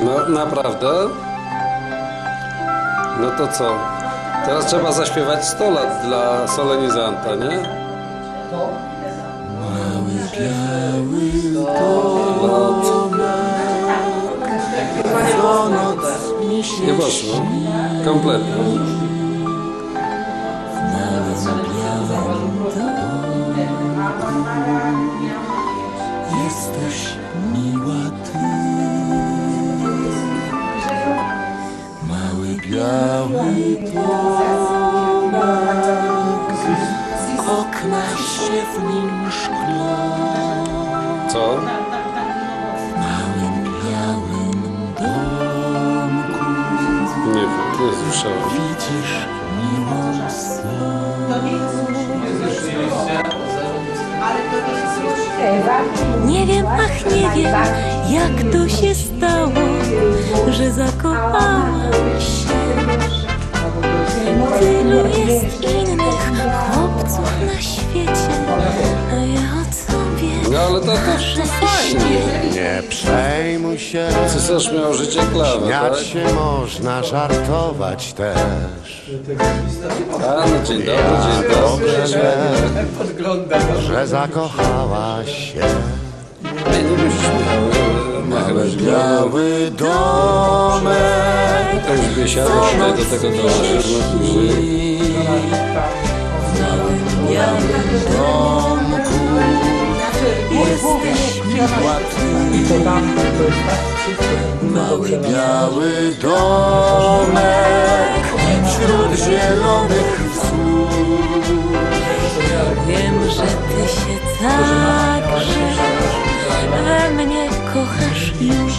No naprawdę? No to co? Teraz trzeba zaśpiewać 100 lat dla solenizanta, nie? Nie poszło. Kompletnie. Jesteś miła biały domek Okna się w nim szklą Co? W małym białym domku Nie wiem, nie słyszałem. Widzisz miłą Nie wiem, ach nie wiem, jak to się stało, że zakochałam innych chłopców na świecie, a ja o sobie No ale to też fajnie. Nie przejmuj się, Cesarz miał życie klawe, śmiać tak? się można, żartować też. A, no dzień dobry, dzień dobry. Że zakochałaś się. Nie, nie musisz nachylać głowy. Biały To już biesiada tutaj do tego dołożysz, no później. Jesteś miła ty Mały biały domek Wśród zielonych wzgórz wiem, że ty się także we mnie kochasz już.